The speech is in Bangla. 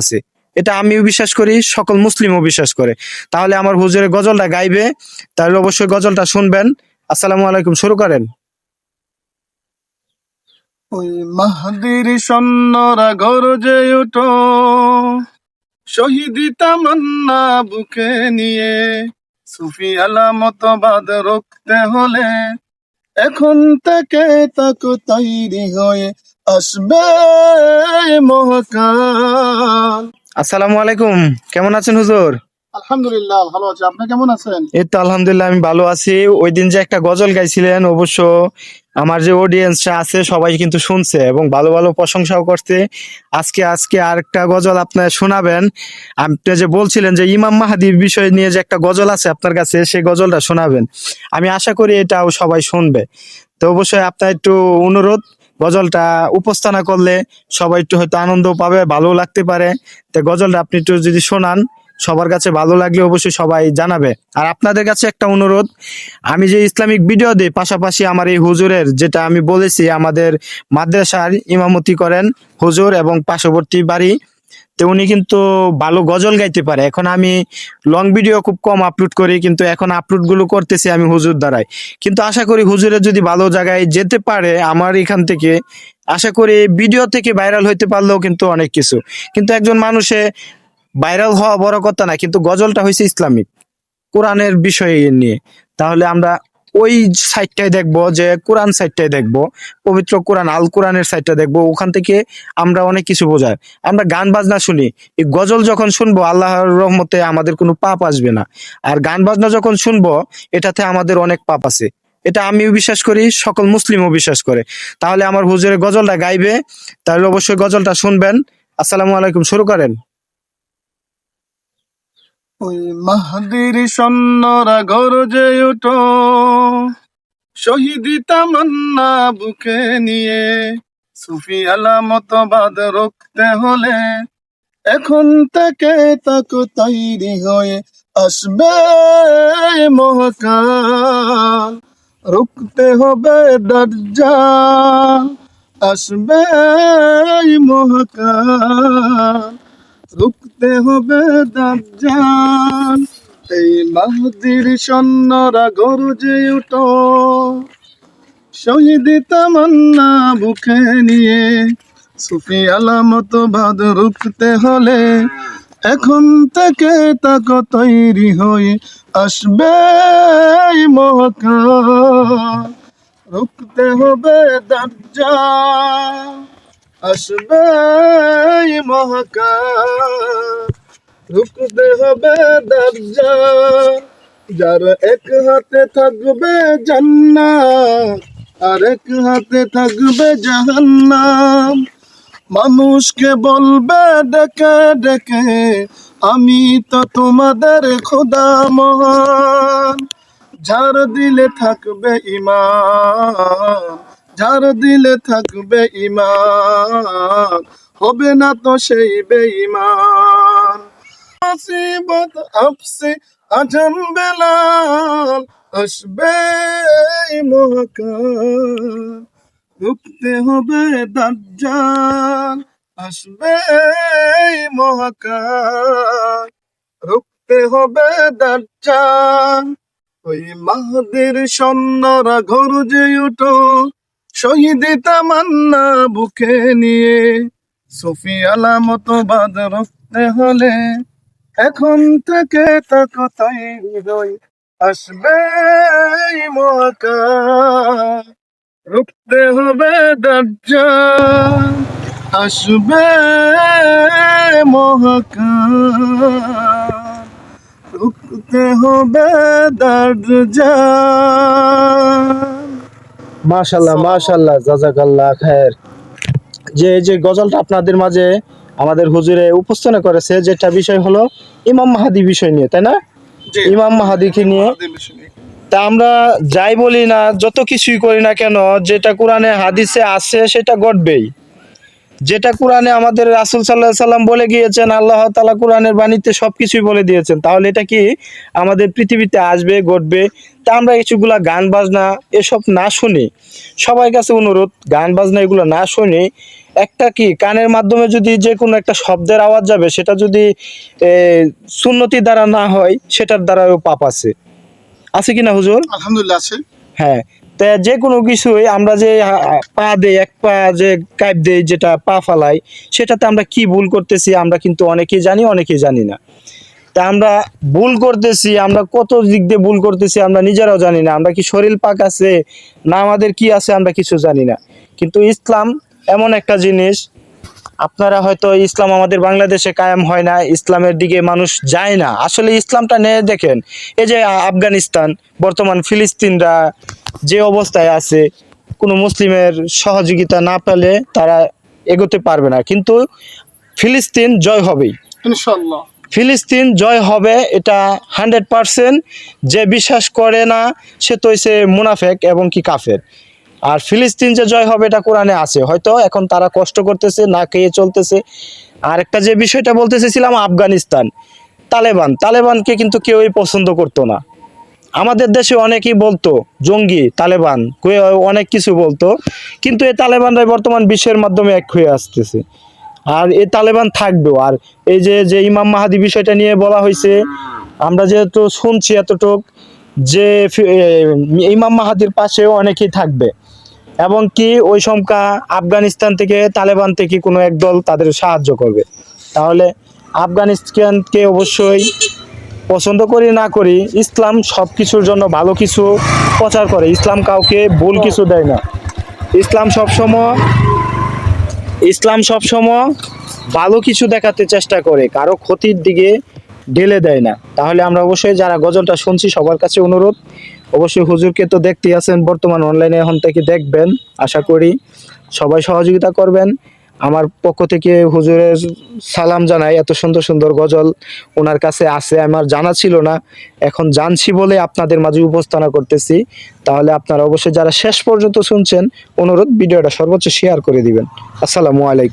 আছে। এটা আমিও বিশ্বাস করি, সকল মুসলিমও বিশ্বাস করে। তাহলে আমার হুজুরের গজলটা গাইবে, তাহলে অবশ্যই গজলটা শুনবেন। আসসালামু আলাইকুম, শুরু করেন। ওই মাহাদির সন্নরা গরজে শহীদি তামান্না বুকে নিয়ে। সুফি আলামত বাদ রুখতে হলে, এখন থেকে তাকো তৈরি হয়ে আসবে মহাকাল। আসসালামু আলাইকুম। কেমন আছেন হুজুর? আলহামদুলিল্লাহ ভালো আছে। আপনি কেমন আছেন? এই তো আলহামদুলিল্লাহ আমি ভালো আছি। ওই দিন যে একটা গজল গাইছিলেন অবশ্য আমার যে অডিয়েন্সটা আছে সবাই কিন্তু শুনছে এবং ভালো ভালো প্রশংসাও করছে। আজকে আজকে আরেকটা গজল আপনার শোনাবেন। আপনি যে বলছিলেন যে ইমাম মাহাদির বিষয় নিয়ে যে একটা গজল আছে আপনার কাছে সেই গজলটা শোনাবেন। আমি আশা করি এটাও সবাই শুনবে। তো অবশ্যই আপনার একটু অনুরোধ গজলটা উপস্থানা করলে সবাই একটু হয়তো আনন্দ পাবে ভালো লাগতে পারে। তো গজলটা আপনি একটু যদি শোনান, সবার কাছে ভালো লাগলে অবশ্যই সবাই জানাবে। আর আপনাদের কাছে একটা অনুরোধ, আমি যে ইসলামিক ভিডিও দিই, পাশাপাশি আমার এই হুজুরের যেটা আমি বলেছি, আমাদের মাদ্রাসার ইমামতি করেন হুজুর এবং পার্শ্ববর্তী বাড়ি তো উনি কিন্তু ভালো গজল গাইতে পারে। এখন আমি লং ভিডিও খুব কম আপলোড করি, কিন্তু এখন আপলোডগুলো করতেছি আমি হুজুর দ্বারাই কিন্তু আশা করি হুজুরে যদি ভালো জায়গায় যেতে পারে আমার এখান থেকে, আশা করি ভিডিও থেকে ভাইরাল হইতে পারলেও কিন্তু অনেক কিছু। কিন্তু একজন মানুষে ভাইরাল হওয়া বড় কথা না, কিন্তু গজলটা হয়েছে ইসলামিক, কোরআনের বিষয় নিয়ে। তাহলে আমরা ওই সাইডটাই দেখব, যে কোরআন সাইডটাই দেখব, পবিত্র কোরআন, আল কোরআনের সাইডটা দেখব, ওখান থেকে আমরা অনেক কিছু বোঝাই। আমরা গান বাজনা শুনি, এই গজল যখন শুনব, আল্লাহর রহমতে আমাদের কোনো পাপ আসবে না। আর গান বাজনা যখন শুনব, এটাতে আমাদের অনেক পাপ আছে। এটা আমিও বিশ্বাস করি, সকল মুসলিমও বিশ্বাস করে। তাহলে আমার হুজুরের গজলটা গাইবে, তাহলে অবশ্যই গজলটা শুনবেন। আসসালামু আলাইকুম, শুরু করেন। ওই মাহাদির সন্নরা গরজে উঠো। শহীদি তামান্না বুকে নিয়ে সুফি আলামত বাদ রুখতে হলে এখন থেকে তাকো তৈরি হয়ে আসবে মহাকাল। রুখতে হবে দরজা, আসবে মহাকাল। রুখতে হবে দাজ্জাল এই মাহদির সন্নরা গরজে উঠো। শহীদ তামান্না বুকে নিয়ে সুফি আলামত বাদ রুখতে হলে এখন থেকে তাক তৈরি হয়ে আসবে মহাকাল রুখতে হবে দাজ্জাল আসবে মহাকাল রুখতে হবে দরজা যার এক হাতে থাকবে জান্নাত, আর এক হাতে থাকবে জাহান্নাম। মানুষকে বলবে, ডেকে ডেকে, আমি তো তোমাদের খোদা মহান। যার দিলে থাকবে ইমান যার দিলে থাকবে ইমান হবে না তো সেই বেঈমান। মুসিবত আপসে আজম বেলাল আসবে মহাকাল রুখতে হবে দাজ্জাল আসবে মহাকাল রুখতে হবে দাজ্জাল ওই মাহদের সন্ন্যরা গরজে উঠো, শহীদ তামান্না বুকে নিয়ে। সুফি আলামত বাদ রফতে হলে এখন থেকে তাকে তৈরি হই আসবে মহাকা। রুখতে হবে দরজা আসবে মহাকা। রুখতে হবে দরজা। মাশাল্লাহ মাশাল্লাহ জাজাকাল্লাহ খায়ের। যে যে গজলটা আপনাদের মাঝে আমাদের হুজুরে উপস্থাপনা করেছে যেটা বিষয় হলো ইমাম মাহাদি বিষয় নিয়ে তাই না। ইমাম মাহাদিকে নিয়ে। তা আমরা যাই বলি না যত কিছুই করি না কেন যেটা কোরআনে হাদিসে আছে সেটা ঘটবেই। যেটা কোরআনে আমাদের রাসুল সাল্লাহ সাল্লাম বলে গিয়েছেন আল্লাহ তালা কোরআনের বাণীতে সব কিছুই বলে দিয়েছেন তাহলে এটা কি আমাদের পৃথিবীতে আসবে ঘটবে? তা আমরা কিছুগুলা গান বাজনা এসব না শুনি। সবাই কাছে অনুরোধ গান বাজনা এগুলো না শুনি একটা কি কানের মাধ্যমে যদি যে কোনো একটা শব্দের আওয়াজ যাবে সেটা যদি সুন্নতি দ্বারা না হয় সেটার দ্বারাও পাপ আছে। আছে কি না হুজুর? আলহামদুলিল্লাহ আছে। হ্যাঁ তা যে কোনো কিছুই আমরা যে পা দেই এক পা যে কাইপ দেই যেটা পা ফালাই সেটাতে আমরা কি ভুল করতেছি আমরা কিন্তু অনেকেই জানি অনেকেই জানি না। তা আমরা ভুল করতেছি আমরা কত দিক দিয়ে ভুল করতেছি আমরা নিজেরাও জানি না। আমরা কি শরীর পাক আছে না আমাদের কি আছে আমরা কিছু জানি না। কিন্তু ইসলাম এমন একটা জিনিস আপনারা হয়তো ইসলাম আমাদের বাংলাদেশে কায়েম হয় না ইসলামের দিকে মানুষ যায় না। আসলে ইসলামটা নিয়ে দেখেন এই যে আফগানিস্তান বর্তমান ফিলিস্তিনরা যে অবস্থায় আছে কোনো মুসলিমের সহযোগিতা না পেলে তারা এগোতে পারবে না। কিন্তু ফিলিস্তিন জয় হবেই। ইনশাল্লাহ ফিলিস্তিন জয় হবে এটা হান্ড্রেড পারসেন্ট। যে বিশ্বাস করে না সে তো হইছে মুনাফেক এবং কি কাফের। আর ফিলিস্তিন যে জয় হবে এটা কোরআনে আছে। হয়তো এখন তারা কষ্ট করতেছে, না খেয়ে চলতেছে। আর একটা যে বিষয়টা বলতে চেয়েছিলাম আফগানিস্তান। তালেবান। তালেবানকে কিন্তু কেউই পছন্দ করতো না। আমাদের দেশে অনেকেই বলতো, জঙ্গি, তালেবান। অনেক কিছু বলতো। কিন্তু এই তালেবানরাই বর্তমান বিশ্বের মাধ্যমে এক হয়ে আসতেছে। আর এই তালেবান থাকবেও। আর এই যে যে ইমাম মাহাদি বিষয়টা নিয়ে বলা হয়েছে, আমরা যেহেতু শুনছি এতটুক, যে ইমাম মাহাদির পাশেও অনেকেই থাকবে। এবং কি ওই সংখ্যা আফগানিস্তান থেকে তালেবান থেকে কোনো এক দল তাদের সাহায্য করবে। তাহলে আফগানিস্তানকে অবশ্যই পছন্দ করি না করি, ইসলাম সব কিছুর জন্য ভালো কিছু প্রচার করে। ইসলাম কাউকে ভুল কিছু দেয় না। ইসলাম সবসময় ইসলাম সবসময় ভালো কিছু দেখাতে চেষ্টা করে, কারও ক্ষতির দিকে ঢেলে দেয় না। তাহলে আমরা অবশ্যই যারা গজলটা শুনছি, সবার কাছে অনুরোধ অবশ্যই হুজুরকে তো দেখতেই আছেন, বর্তমান অনলাইনে এখন থেকে দেখবেন, আশা করি। সবাই সহযোগিতা করবেন। আমার পক্ষ থেকে হুজুরের সালাম জানাই, এত সুন্দর সুন্দর গজল ওনার কাছে আছে, আমার জানা ছিল না। এখন জানছি বলে আপনাদের মাঝে উপস্থাপনা করতেছি। তাহলে আপনারা অবশ্যই যারা শেষ পর্যন্ত শুনছেন, অনুরোধ ভিডিওটা সর্বোচ্চ শেয়ার করে দিবেন। আসসালামু আলাইকুম।